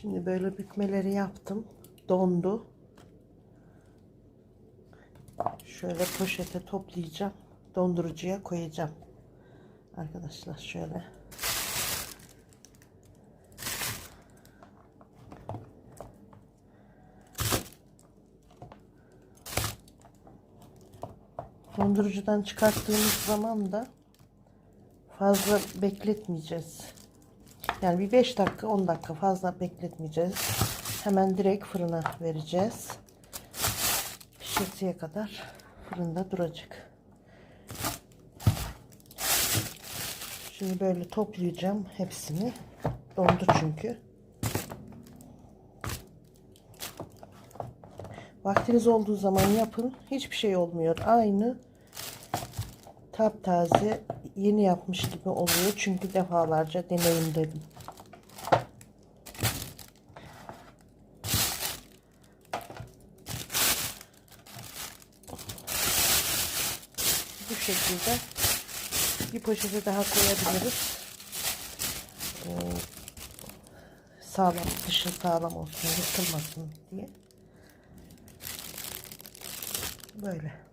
Şimdi böyle bükmeleri yaptım. Dondu. Şöyle poşete toplayacağım. Dondurucuya koyacağım. Arkadaşlar şöyle. Dondurucudan çıkarttığımız zaman da fazla bekletmeyeceğiz. Yani bir 5 dakika 10 dakika fazla bekletmeyeceğiz. Hemen direkt fırına vereceğiz. Pişesiye kadar fırında duracak. Şimdi böyle toplayacağım hepsini. Dondu çünkü. Vaktiniz olduğu zaman yapın. Hiçbir şey olmuyor. Aynı taptaze yeni yapmış gibi oluyor. Çünkü defalarca deneyimledim. Bu şekilde bir poşete daha koyabiliriz. Ee, sağlam, dışı sağlam olsun, yırtılmasın diye. Böyle.